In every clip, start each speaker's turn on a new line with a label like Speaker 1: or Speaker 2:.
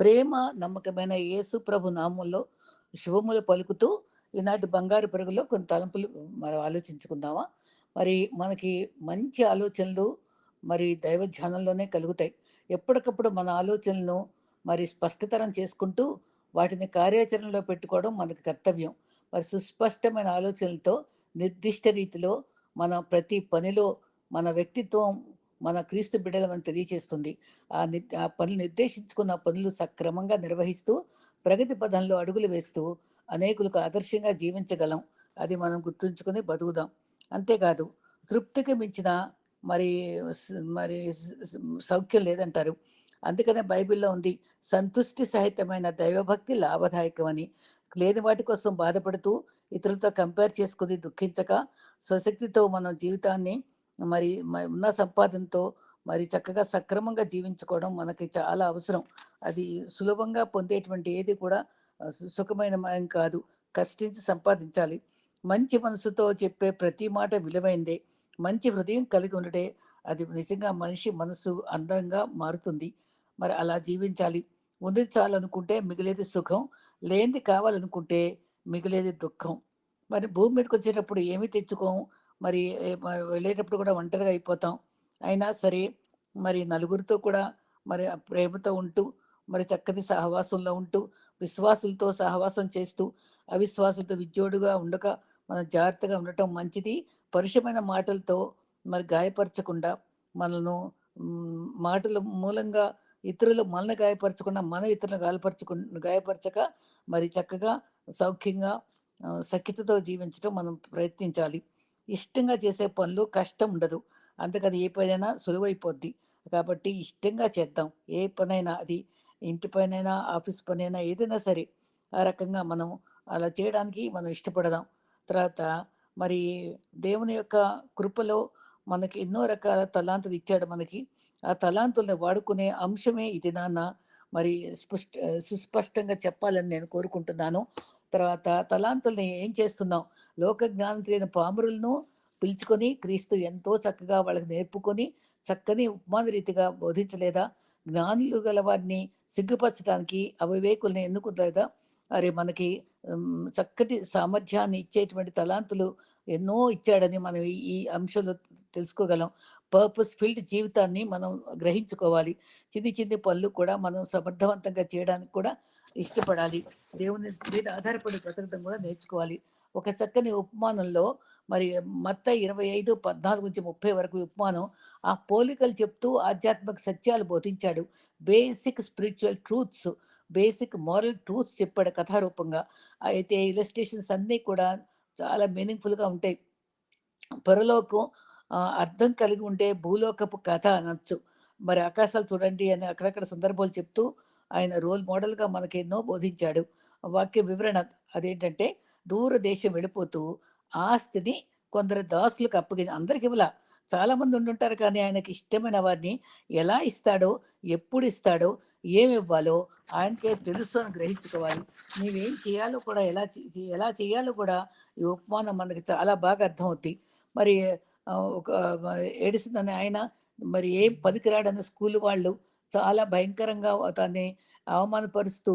Speaker 1: ప్రేమ నమ్మకమైన యేసు ప్రభు నామంలో శుభములు పలుకుతూ ఈనాటి బంగారు పరుగులో కొన్ని తలంపులు మనం ఆలోచించుకుందామా? మరి మనకి మంచి ఆలోచనలు మరి దైవ ధ్యానంలోనే కలుగుతాయి. ఎప్పటికప్పుడు మన ఆలోచనలను మరి స్పష్టతరం చేసుకుంటూ వాటిని కార్యాచరణలో పెట్టుకోవడం మనకి కర్తవ్యం. మరి సుస్పష్టమైన ఆలోచనలతో నిర్దిష్ట రీతిలో మన ప్రతి పనిలో మన వ్యక్తిత్వం మన క్రీస్తు బిడ్డలమని తెలియజేస్తుంది ఆ ని ఆ పనులు నిర్దేశించుకున్న పనులు సక్రమంగా నిర్వహిస్తూ ప్రగతి పదంలో అడుగులు వేస్తూ అనేకులకు ఆదర్శంగా జీవించగలం. అది మనం గుర్తుంచుకొని బతుకుదాం. అంతేకాదు తృప్తికి మించిన మరి మరి సౌఖ్యం లేదంటారు. అందుకనే బైబిల్లో ఉంది సంతుష్టి సహితమైన దైవభక్తి లాభదాయకమని. లేని వాటి కోసం బాధపడుతూ ఇతరులతో కంపేర్ చేసుకుని దుఃఖించక స్వశక్తితో మనం జీవితాన్ని మరి ఉన్న సంపాదనతో మరి చక్కగా సక్రమంగా జీవించుకోవడం మనకి చాలా అవసరం. అది సులభంగా పొందేటువంటి ఏది కూడా సు- సుఖమైన మయం కాదు. కష్టించి సంపాదించాలి. మంచి మనసుతో చెప్పే ప్రతి మాట విలువైందే. మంచి హృదయం కలిగి ఉండటే అది నిజంగా మనిషి మనసు అందంగా మారుతుంది. మరి అలా జీవించాలి. ఉంది చాలనుకుంటే మిగిలేది సుఖం. లేనిది కావాలనుకుంటే మిగిలేది దుఃఖం. మరి భూమి మీదకి వచ్చేటప్పుడు ఏమి తెచ్చుకోం మరి వెళ్ళేటప్పుడు కూడా ఒంటరిగా అయిపోతాం. అయినా సరే మరి నలుగురితో కూడా మరి ప్రేమతో ఉంటూ మరి చక్కటి సహవాసంలో ఉంటూ విశ్వాసులతో సహవాసం చేస్తూ అవిశ్వాసులతో విజ్జోడుగా ఉండక మనం జాగ్రత్తగా ఉండటం మంచిది. పరుషమైన మాటలతో మరి గాయపరచకుండా మనను మాటల మూలంగా ఇతరులు మనల్ని గాయపరచకుండా మనం ఇతరులను గాయపరచకు గాయపరచక మరి చక్కగా సౌఖ్యంగా సఖ్యతతో జీవించడం మనం ప్రయత్నించాలి. ఇష్టంగా చేసే పనులు కష్టం ఉండదు. అందుకని ఏ పనైనా సులువైపోద్ది. కాబట్టి ఇష్టంగా చేద్దాం. ఏ పనైనా అది ఇంటి పనైనా ఆఫీస్ పనైనా ఏదైనా సరే ఆ రకంగా మనం అలా చేయడానికి మనం ఇష్టపడదాం. తర్వాత మరి దేవుని యొక్క కృపలో మనకి ఎన్నో రకాల తలాంతులు ఇచ్చాడు మనకి. ఆ తలాంతుల్ని వాడుకునే అంశమే ఇది నాన్న. మరి స్పష్ట సుస్పష్టంగా చెప్పాలని నేను కోరుకుంటున్నాను. తర్వాత తలాంతుల్ని ఏం చేస్తున్నాం? లోక జ్ఞానం తెలియని పామురులను పిలుచుకొని క్రీస్తు ఎంతో చక్కగా వాళ్ళకి నేర్పుకొని చక్కని ఉపమాన రీతిగా బోధించలేదా? జ్ఞానులు గల వారిని సిగ్గుపరచడానికి అవివేకుల్ని ఎన్నుకుంటలేదా మరి మనకి చక్కటి సామర్థ్యాన్ని ఇచ్చేటువంటి తలాంతులు ఎన్నో ఇచ్చాడని మనం ఈ ఈ అంశంలో తెలుసుకోగలం. పర్పస్ ఫీల్డ్ జీవితాన్ని మనం గ్రహించుకోవాలి. చిన్ని చిన్ని పనులు కూడా మనం సమర్థవంతంగా చేయడానికి కూడా ఇష్టపడాలి. దేవుని మీద ఆధారపడి బ్రతకడం కూడా నేర్చుకోవాలి. ఒక చక్కని ఉపమానంలో మరి మత్త ఇరవై ఐదు పద్నాలుగు నుంచి ముప్పై వరకు ఉపమానం ఆ పోలికలు చెప్తూ ఆధ్యాత్మిక సత్యాలు బోధించాడు. Basic spiritual truths basic moral truths చెప్పాడు కథారూపంగా. అయితే ఇలస్ట్రేషన్స్ అన్నీ కూడా చాలా మీనింగ్ఫుల్గా ఉంటాయి. పరలోకం అర్థం కలిగి ఉంటే భూలోకపు కథ అనొచ్చు. మరి ఆకాశాలు చూడండి అని అక్కడక్కడ సందర్భాలు చెప్తూ ఆయన రోల్ మోడల్గా మనకి ఎన్నో బోధించాడు. వాక్య వివరణ అదేంటంటే దూర దేశం వెళ్ళిపోతూ ఆస్తిని కొందరు దాసులకు అప్పగి అందరికి ఇవ్వలా. చాలా మంది ఉండుంటారు కానీ ఆయనకి ఇష్టమైన వారిని ఎలా ఇస్తాడో ఎప్పుడు ఇస్తాడో ఏమి ఇవ్వాలో ఆయనకే తెలుసు అని గ్రహించుకోవాలి. నీవేం చేయాలో కూడా ఎలా ఎలా చేయాలో కూడా ఈ ఉపమానం మనకి చాలా బాగా అర్థమవుద్ది. మరి ఒక ఏడిసిందని ఆయన మరి ఏం పనికిరాడని స్కూల్ వాళ్ళు చాలా భయంకరంగా దాన్ని అవమానపరుస్తూ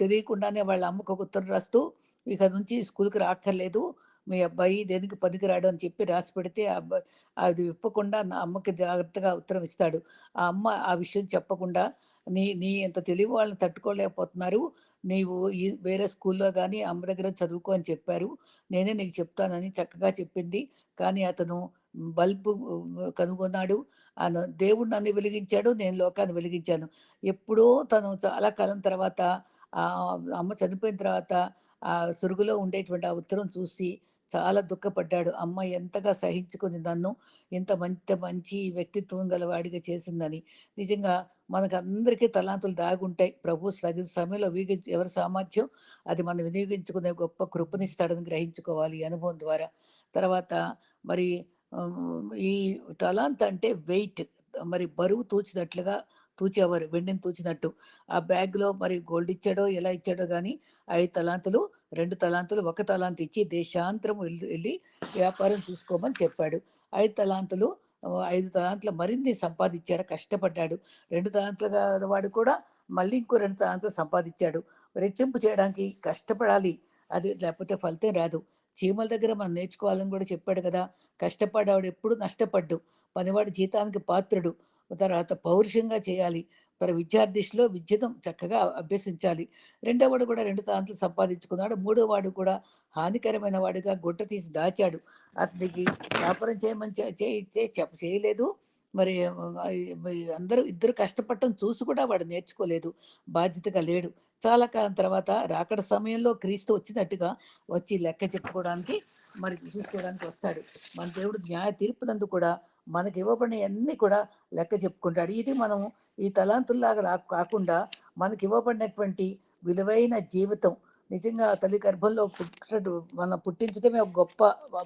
Speaker 1: తెలియకుండానే వాళ్ళ అమ్మకు ఒక ఉత్తరం రాస్తూ ఇక నుంచి స్కూల్కి రాక్కర్లేదు. మీ అబ్బాయి దేనికి పనికిరాడు అని చెప్పి రాసి పెడితే ఆ అబ్బాయి అది విప్పకుండా నా అమ్మకి జాగ్రత్తగా ఉత్తరం ఇస్తాడు. ఆ అమ్మ ఆ విషయం చెప్పకుండా నీ నీ ఎంత తెలివి వాళ్ళని తట్టుకోలేకపోతున్నారు. నీవు ఈ వేరే స్కూల్లో కానీ అమ్మ దగ్గర చదువుకో అని చెప్పారు. నేనే నీకు చెప్తానని చక్కగా చెప్పింది. కానీ అతను బల్బు కనుగొన్నాడు. ఆయన దేవుడు నన్ను వెలిగించాడు నేను లోకాన్ని వెలిగించాను. ఎప్పుడో తను చాలా కాలం తర్వాత ఆ అమ్మ చనిపోయిన తర్వాత ఆ సురుగులో ఉండేటువంటి ఆ ఉత్తరం చూసి చాలా దుఃఖపడ్డాడు. అమ్మ ఎంతగా సహించుకుని నన్ను ఇంత మంచి మంచి వ్యక్తిత్వం గలవాడిగా చేసిందని. నిజంగా మనకు అందరికీ తలాంతులు దాగుంటాయి. ప్రభు తగిన సమయంలో వీగి ఎవరి సామర్థ్యం అది మనం వినియోగించుకునే గొప్ప కృపనిస్తాడని గ్రహించుకోవాలి ఈ అనుభవం ద్వారా. తర్వాత మరి ఈ తలాంత్ అంటే వెయిట్. మరి బరువు తూచినట్లుగా తూచేవారు వెండిని తూచినట్టు. ఆ బ్యాగ్లో మరి గోల్డ్ ఇచ్చాడో ఎలా ఇచ్చాడో కానీ ఐదు తలాంతులు రెండు తలాంతులు ఒక తలాంతు ఇచ్చి దేశాంతరం వెళ్ళి వెళ్ళి వ్యాపారం చూసుకోమని చెప్పాడు. ఐదు తలాంతులు ఐదు తలాంతులు మరిన్ని సంపాదించాడు కష్టపడ్డాడు. రెండు తలాంతులుగా వాడు కూడా మళ్ళీ ఇంకో రెండు తలాంతులు సంపాదించాడు. రెట్టింపు చేయడానికి కష్టపడాలి. అది లేకపోతే ఫలితం రాదు. చీమల దగ్గర మనం నేర్చుకోవాలని కూడా చెప్పాడు కదా. కష్టపడ్డాడు ఎప్పుడు నష్టపడ్డు. పనివాడు జీతానికి పాత్రుడు. తర్వాత పౌరుషంగా చేయాలి. మరి విద్యార్థిలో విద్యను చక్కగా అభ్యసించాలి. రెండోవాడు కూడా రెండు తాంతులు సంపాదించుకున్నాడు. మూడో వాడు కూడా హానికరమైన వాడిగా గుట్ట తీసి దాచాడు. అతనికి వ్యాపారం చేయమని చేయలేదు. మరి అందరూ ఇద్దరు కష్టపడటం చూసి కూడా వాడు నేర్చుకోలేదు. బాధ్యతగా లేడు. చాలా కాలం తర్వాత రాకడ సమయంలో క్రీస్తు వచ్చినట్టుగా వచ్చి లెక్క చెప్పుకోవడానికి మరి చూసుకోవడానికి వస్తాడు. మన దేవుడు న్యాయ తీర్పునందు కూడా మనకి ఇవ్వబడిన అన్నీ కూడా లెక్క చెప్పుకుంటాడు. ఇది మనం ఈ తలాంతుల్లాగా కాకుండా మనకి ఇవ్వబడినటువంటి విలువైన జీవితం. నిజంగా తల్లి గర్భంలో పుట్టడు మన పుట్టించడమే ఒక గొప్ప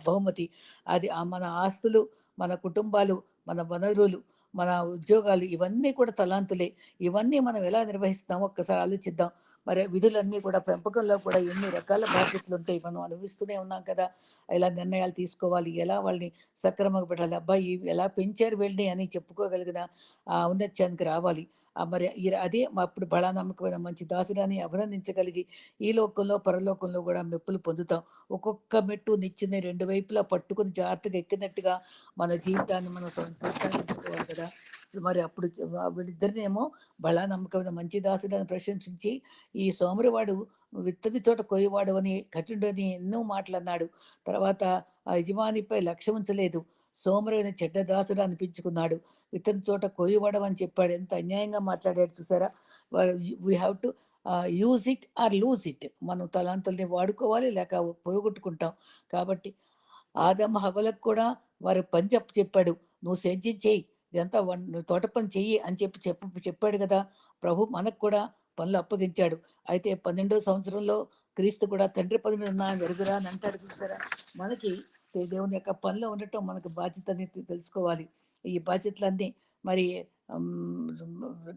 Speaker 1: బహుమతి. అది మన ఆస్తులు మన కుటుంబాలు మన వనరులు మన ఉద్యోగాలు ఇవన్నీ కూడా తలాంతులే. ఇవన్నీ మనం ఎలా నిర్వహిస్తాం ఒక్కసారి ఆలోచిద్దాం. మరి విధులన్నీ కూడా పెంపకంలో కూడా ఎన్ని రకాల బాధ్యతలు ఉంటాయి మనం అనుభవిస్తూనే ఉన్నాం కదా. ఎలా నిర్ణయాలు తీసుకోవాలి ఎలా వాళ్ళని సక్రమంగా పెట్టాలి అబ్బాయి ఎలా పెంచారు వెళ్ళి అని చెప్పుకోగలిగిన ఆ ఔన్నత్యానికి రావాలి. మరి అదే అప్పుడు బలా నమ్మకమైన మంచి దాసుడాన్ని అభినందించగలిగి ఈ లోకంలో పరలోకంలో కూడా మెప్పులు పొందుతాం. ఒక్కొక్క మెట్టు నిచ్చిన రెండు వైపులా పట్టుకుని జాగ్రత్తగా ఎక్కినట్టుగా మన జీవితాన్ని మనం సంతోషించుకోవాలి కదా. మరి అప్పుడు వీళ్ళిద్దరినేమో బలా నమ్మకమైన మంచి దాసుడని ప్రశంసించి ఈ సోమరివాడు విత్తది చోట కొయ్యవాడు అని కఠినుడని ఎన్నో మాటలు అన్నాడు. తర్వాత ఆ యజమానిపై లక్ష్యం ఉంచలేదు. సోమరుని చెడ్డదాసుడు అనిపించుకున్నాడు. ఇతని చోట కొయ్యవాడు అని చెప్పాడు. ఎంత అన్యాయంగా మాట్లాడాడు చూసారా? We have to use it or lose it మనం తలాంతుల్ని వాడుకోవాలి లేక పోగొట్టుకుంటాం. కాబట్టి ఆదమ్మ హవలకు కూడా వారి పని చెప్పు చెప్పాడు. నువ్వు సేద్యం చేయి. ఇదంతా తోట పని చెయ్యి అని చెప్పి చెప్పు చెప్పాడు కదా. ప్రభు మనకు కూడా పనులు అప్పగించాడు. అయితే పన్నెండో సంవత్సరంలో క్రీస్తు కూడా తండ్రి పని మీద ఉన్నా వెరుగురా అని అంటాడు చూసారా? మనకి దేవుని యొక్క పనిలో ఉండటం మనకు బాధ్యత అనేది తెలుసుకోవాలి. ఈ బాధ్యతలన్నీ మరి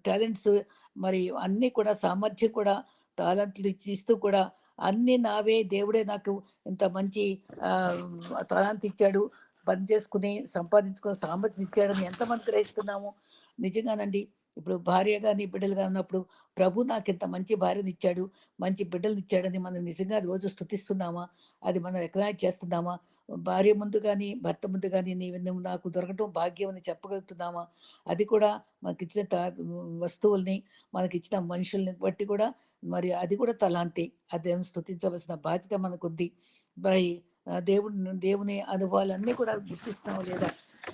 Speaker 1: టాలెంట్స్ మరి అన్నీ కూడా సామర్థ్యం కూడా టాలెంట్లు ఇస్తూ కూడా అన్నీ నావే దేవుడే నాకు ఇంత మంచి టాలెంట్ ఇచ్చాడు. పని చేసుకుని సంపాదించుకుని సామర్థ్యం ఇచ్చాడని ఎంతమంది గ్రహిస్తున్నాము? నిజంగానండి ఇప్పుడు భార్య కానీ బిడ్డలు కానీ ఉన్నప్పుడు ప్రభు నాకు ఇంత మంచి భార్యని ఇచ్చాడు మంచి బిడ్డలు ఇచ్చాడని మనం నిజంగా రోజు స్థుతిస్తున్నామా అది మనం ఎకనాయి చేస్తున్నామా? భార్య ముందు కానీ భర్త ముందు కానీ నీ నాకు దొరకటం భాగ్యం అని చెప్పగలుగుతున్నామా? అది కూడా మనకి ఇచ్చిన వస్తువుల్ని మనకి ఇచ్చిన మనుషుల్ని బట్టి కూడా మరి అది కూడా తలాంతి. అది స్థుతించవలసిన బాధ్యత మనకుంది. మరి దేవుని దేవుని అనుభవాలన్నీ కూడా గుర్తిస్తున్నాం లేదా?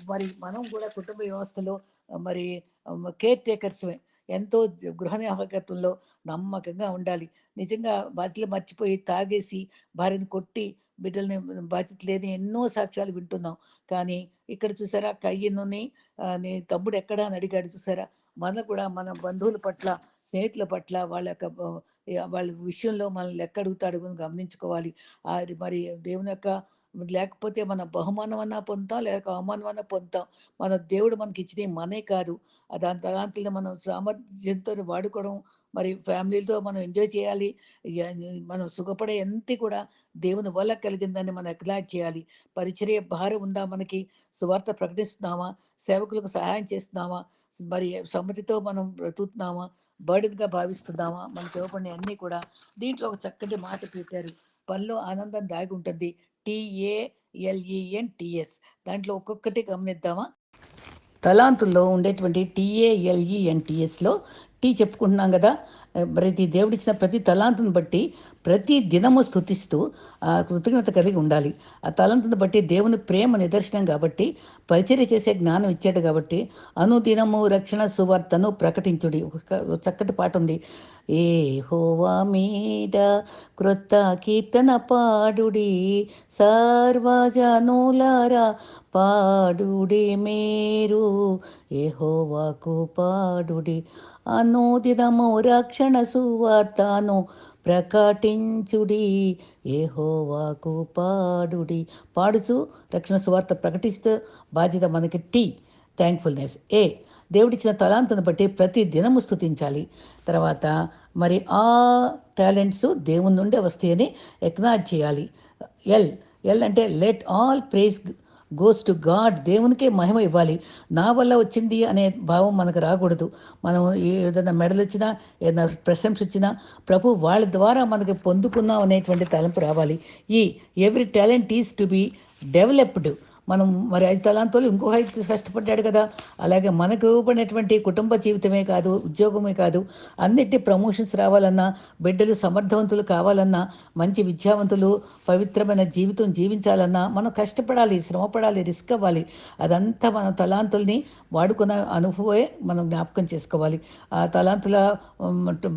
Speaker 1: మరి మనం కూడా కుటుంబ వ్యవస్థలో మరి కేర్ టేకర్స్ ఎంతో గృహ నిర్వాహకత్వంలో నమ్మకంగా ఉండాలి. నిజంగా బాధ్యతలు మర్చిపోయి తాగేసి భార్యను కొట్టి బిడ్డల్ని బాధ్యత లేని ఎన్నో సాక్ష్యాలు వింటున్నాం. కానీ ఇక్కడ చూసారా కయ్యనుని నీ తమ్ముడు ఎక్కడా అని అడిగాడు చూసారా? మన కూడా మన బంధువుల పట్ల స్నేహితుల పట్ల వాళ్ళ యొక్క వాళ్ళ విషయంలో మనల్ని ఎక్కడ అడుగుతాడు గమనించుకోవాలి. మరి దేవుని యొక్క లేకపోతే మన బహుమానం అన్నా పొందుతాం లేక అవమానం అన్నా పొందుతాం. మన దేవుడు మనకి ఇచ్చినవి మనే కాదు దాని తలాంతులను మనం సామర్థ్యంతో వాడుకోవడం మరి ఫ్యామిలీతో మనం ఎంజాయ్ చేయాలి. మనం సుఖపడే ఎంత కూడా దేవుని వల్ల కలిగిందని మనం ఎక్లాట్ చేయాలి. పరిచర్య భారం ఉందా మనకి? సువార్త ప్రకటిస్తున్నామా? సేవకులకు సహాయం చేస్తున్నామా? మరి సమ్మతితో మనం బ్రతుకుతున్నామా? బర్డెన్గా భావిస్తున్నామా? మనకి ఇవ్వబడిన అన్నీ కూడా దీంట్లో ఒక చక్కటి మాట పెట్టారు. పనిలో ఆనందం దాగి ఉంటుంది. టిఏఎల్ఈఎన్ టిఎస్ దాంట్లో ఒక్కొక్కటి గమనిద్దామా? తలాంతుల్లో ఉండేటువంటి టీఏఎల్ఈఎన్టీఎస్లో టీ చెప్పుకుంటున్నాం కదా. ప్రతి దేవుడిచ్చిన ప్రతి తలాంతుని బట్టి ప్రతి దినము స్థుతిస్తూ ఆ కృతజ్ఞత కలిగి ఉండాలి. ఆ తలంతుని బట్టి దేవుని ప్రేమ నిదర్శనం కాబట్టి పరిచర్య చేసే జ్ఞానం ఇచ్చాడు కాబట్టి అనుదినము రక్షణ సువార్తను ప్రకటించుడి. ఒక చక్కటి పాట ఉంది. ఏ హోవా మీద క్రొత్త కీర్తన పాడుడి సర్వజనులారా పాడుడి మేరు. ఏ హోవాకు పాడుడి అనుదినము రక్షణ సువార్తను ప్రకటించుడి ఏహోవాకు పాడుడి. పాడుచు రక్షణ సువార్త ప్రకటిస్తూ బాధ్యత మనకి టీ థ్యాంక్ఫుల్నెస్ ఏ దేవుడిచ్చిన తలాంతను బట్టి ప్రతి దినము స్థుతించాలి తర్వాత మరి ఆ టాలెంట్స్ దేవుని నుండే వస్తాయని ఎక్నాడ్ చేయాలి. ఎల్ ఎల్ అంటే let all praise goes to God దేవునికే మహిమ ఇవ్వాలి. నా వల్ల వచ్చింది అనే భావం మనకు రాకూడదు. మనం ఏదైనా మెడల్ వచ్చినా ఏదైనా ప్రశంస వచ్చినా ప్రభు వాళ్ళ ద్వారా మనకి పొందుకున్నాం అనేటువంటి తలంపు రావాలి. ఈ every talent is to be developed మనం మరి ఐదు తలాంతులు ఇంకో ఐదు కష్టపడ్డాడు కదా. అలాగే మనకు ఇవ్వబడినటువంటి కుటుంబ జీవితమే కాదు ఉద్యోగమే కాదు అన్నిటి ప్రమోషన్స్ రావాలన్నా బిడ్డలు సమర్థవంతులు కావాలన్నా మంచి విద్యావంతులు పవిత్రమైన జీవితం జీవించాలన్నా మనం కష్టపడాలి శ్రమపడాలి రిస్క్ అవ్వాలి. అదంతా మన తలాంతుల్ని వాడుకున్న అనుభవే మనం జ్ఞాపకం చేసుకోవాలి. ఆ తలాంతుల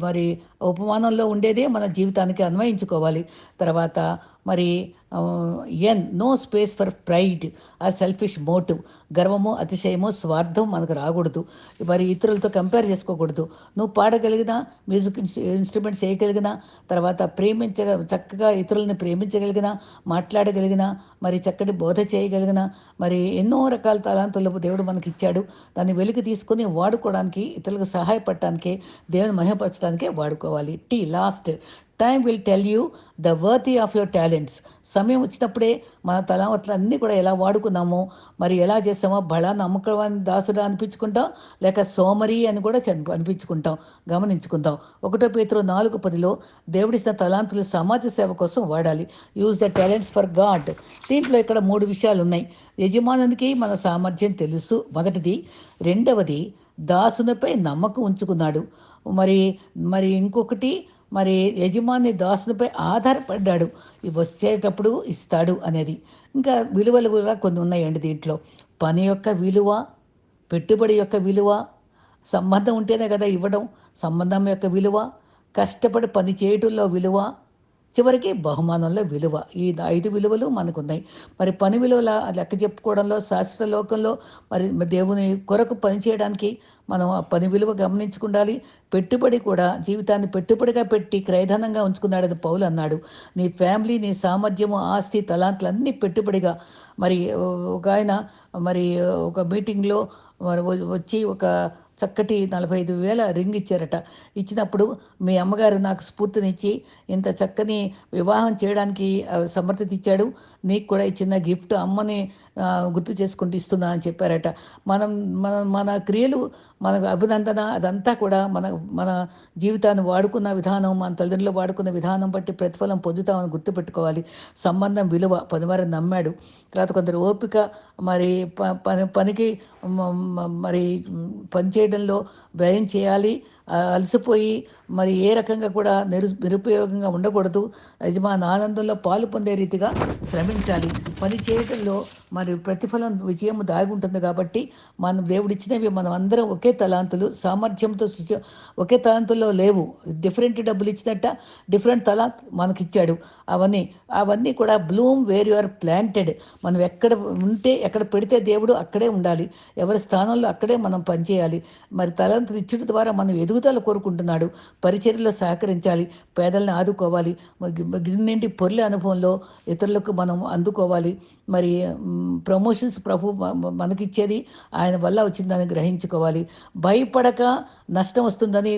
Speaker 1: మరి ఉపమానంలో ఉండేదే మన జీవితానికి అన్వయించుకోవాలి. తర్వాత మరి N no space for pride ఆ సెల్ఫిష్ మోటివ్ గర్వము అతిశయము స్వార్థం మనకు రాకూడదు. మరి ఇతరులతో కంపేర్ చేసుకోకూడదు. నువ్వు పాడగలిగిన మ్యూజిక్ ఇన్స్ట్రుమెంట్స్ చేయగలిగిన తర్వాత ప్రేమించ చక్కగా ఇతరులని ప్రేమించగలిగిన మాట్లాడగలిగిన మరి చక్కటి బోధ చేయగలిగిన మరి ఎన్నో రకాల తలాంతులు దేవుడు మనకి ఇచ్చాడు దాన్ని వెలికి తీసుకొని వాడుకోవడానికి ఇతరులకు సహాయపడటానికి దేవుని మహిమపరచడానికే వాడుకోవాలి. T last time will tell you the worthy of your talents సమయం వచ్చినప్పుడే మన తలవట్లన్నీ కూడా ఎలా వాడుకున్నామో మరి ఎలా చేస్తామో బళ నమ్మకం దాసుడా అనిపించుకుంటాం లేక సోమరి అని కూడా చని- అనిపించుకుంటాం గమనించుకుంటాం. ఒకటో పేతురు నాలుగు పదిలో దేవుడిస్తున్న తలాంతులు సమాజ సేవ కోసం వాడాలి. Use the talents for God దీంట్లో ఇక్కడ మూడు విషయాలు ఉన్నాయి యజమానునికి మన సామర్థ్యం తెలుసు. మొదటిది రెండవది దాసునిపై నమ్మకం ఉంచుకున్నాడు. మరి మరి ఇంకొకటి మరి యజమాని దాసునిపై ఆధారపడ్డాడు. ఇవి వచ్చేటప్పుడు ఇస్తాడు అనేది. ఇంకా విలువలు కూడా కొన్ని ఉన్నాయండి దీంట్లో. పని యొక్క విలువ పెట్టుబడి యొక్క విలువ సంబంధం ఉంటేనే కదా ఇవ్వడం. సంబంధం యొక్క విలువ కష్టపడి పని చేయటంలో విలువ చివరికి బహుమానంలో విలువ. ఈ ఐదు విలువలు మనకున్నాయి. మరి పని విలువల లెక్క చెప్పుకోవడంలో శాశ్వత లోకంలో మరి దేవుని కొరకు పనిచేయడానికి మనం ఆ పని విలువ గమనించుకుండాలి. పెట్టుబడి కూడా జీవితాన్ని పెట్టుబడిగా పెట్టి క్రయధనంగా ఉంచుకున్నాడని పౌలు అన్నాడు. నీ ఫ్యామిలీ నీ సామర్థ్యము ఆస్తి తలాంతులు అన్నీ పెట్టుబడిగా. మరి ఒక ఆయన మరి ఒక మీటింగ్లో మరి వచ్చి ఒక చక్కటి నలభై ఐదు వేల రింగ్ ఇచ్చారట. ఇచ్చినప్పుడు మీ అమ్మగారు నాకు స్ఫూర్తినిచ్చి ఇంత చక్కని వివాహం చేయడానికి సమర్థత ఇచ్చాడు. నీకు కూడా ఈ చిన్న గిఫ్ట్ అమ్మని గుర్తు చేసుకుంటూ ఇస్తున్నా అని చెప్పారట. మనం మన మన క్రియలు మనకు అభినందన అదంతా కూడా మన మన జీవితాన్ని వాడుకున్న విధానం మన తల్లిదండ్రులు వాడుకున్న విధానం బట్టి ప్రతిఫలం పొందుతామని గుర్తుపెట్టుకోవాలి. సంబంధం విలువ పనివారిని నమ్మాడు. తర్వాత కొందరు ఓపిక మరి ప- పని పనికి మరి పని చేయడంలో వ్యయం చేయాలి అలసిపోయి మరి ఏ రకంగా కూడా నిరు నిరుపయోగంగా ఉండకూడదు. యజమాని ఆనందంలో పాలు పొందే రీతిగా శ్రమించాలి. పని చేయడంలో మరి ప్రతిఫలం విజయం దాగి ఉంటుంది కాబట్టి మనం దేవుడిచ్చినవి మనం అందరం ఒకే తలాంతులు సామర్థ్యంతో ఒకే తలాంతుల్లో లేవు. డిఫరెంట్ డబ్బులు ఇచ్చినట్ట డిఫరెంట్ తలాంత్ మనకిచ్చాడు. అవన్నీ అవన్నీ కూడా bloom where you are planted. మనం ఎక్కడ ఉంటే ఎక్కడ పెడితే దేవుడు అక్కడే ఉండాలి. ఎవరి స్థానంలో అక్కడే మనం పనిచేయాలి. మరి తలంతులు ఇచ్చుట ద్వారా మనం ఎదుగుదల కోరుకుంటున్నాడు. పరిచర్యలో సహకరించాలి పేదల్ని ఆదుకోవాలి గిన్నింటి పొర్లే అనుభవంలో ఇతరులకు మనం అందుకోవాలి. మరి ప్రమోషన్స్ ప్రభు మనకిచ్చేది ఆయన వల్ల వచ్చిందని గ్రహించుకోవాలి. భయపడక నష్టం వస్తుందని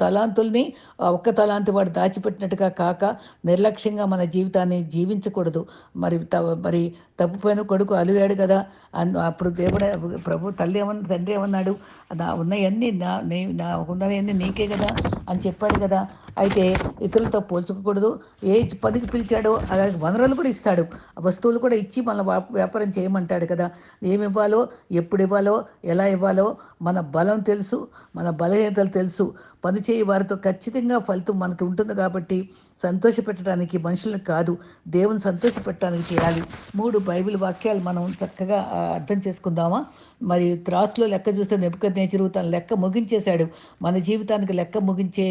Speaker 1: తలాంతుల్ని ఒక్క తలాంతి వాడు దాచిపెట్టినట్టుగా కాక నిర్లక్ష్యంగా మన జీవితాన్ని జీవించకూడదు. మరి త మరి తప్పిపోయిన కొడుకు అలిగాడు కదా అప్పుడు దేవుడు ప్రభు తల్లి ఏమన్నా తండ్రి ఏమన్నాడు నా ఉన్నవన్నీ నా నీ నా ఉన్నవన్నీ నీకే కదా అని చెప్పాడు కదా. అయితే ఇతరులతో పోల్చుకోకూడదు ఏ పదికి పిలిచాడో అలాగే వనరులు కూడా ఇస్తాడు. ఆ వస్తువులు కూడా ఇచ్చి మన వ్యాపారం చేయమంటాడు కదా. ఏమి ఇవ్వాలో ఎప్పుడు ఇవ్వాలో ఎలా ఇవ్వాలో మన బలం తెలుసు మన బలహీనతలు తెలుసు. పనిచేయి వారితో ఖచ్చితంగా ఫలితం మనకు ఉంటుంది కాబట్టి సంతోషపెట్టడానికి మనుషులను కాదు దేవుని సంతోషపెట్టడానికి చేయాలి. మూడు బైబిల్ వాక్యాలు మనం చక్కగా అర్థం చేసుకుందామా? మరి త్రాసులో లెక్క చూస్తే నెప్పుక నేచరు తన లెక్క ముగించేశాడు. మన జీవితానికి లెక్క ముగించే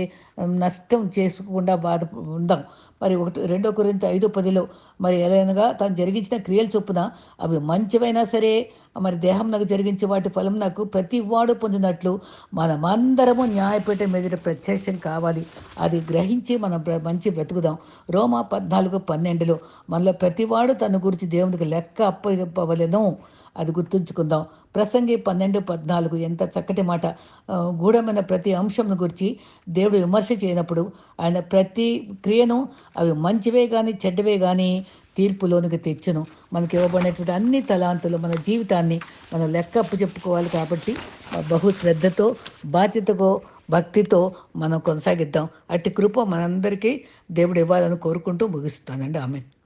Speaker 1: నష్టం చేసుకోకుండా బాధ ఉందాం. మరి ఒకటి రెండో కొరింత ఐదో పదిలో మరి ఎలాగనగా తను జరిగించిన క్రియలు చొప్పున అవి మంచివైనా సరే మరి దేహం నాకు జరిగించే వాటి ఫలం నాకు ప్రతి వాడు పొందినట్లు మనమందరము న్యాయపీఠం మీద ప్రత్యక్షం కావాలి. అది గ్రహించి మనం మంచి బ్రతుకుదాం. రోమా పద్నాలుగు పన్నెండులో మనలో ప్రతివాడు తన గురించి దేవునికి లెక్క అప్పవలను. అది గుర్తుంచుకుందాం. ప్రసంగి పన్నెండు పద్నాలుగు ఎంత చక్కటి మాట. గూఢమైన ప్రతి అంశంను గురించి దేవుడు విమర్శ చేయనప్పుడు ఆయన ప్రతి క్రియను అవి మంచివే కానీ చెడ్డవే కానీ తీర్పులోనికి తెచ్చును. మనకి ఇవ్వబడినటువంటి అన్ని తలాంతులు మన జీవితాన్ని మనం లెక్క అప్పు చెప్పుకోవాలి కాబట్టి బహు శ్రద్ధతో బాధ్యతతో భక్తితో మనం కొనసాగిద్దాం. అట్టి కృప మనందరికీ దేవుడు ఇవ్వాలని కోరుకుంటూ ముగిస్తానండి ఆమె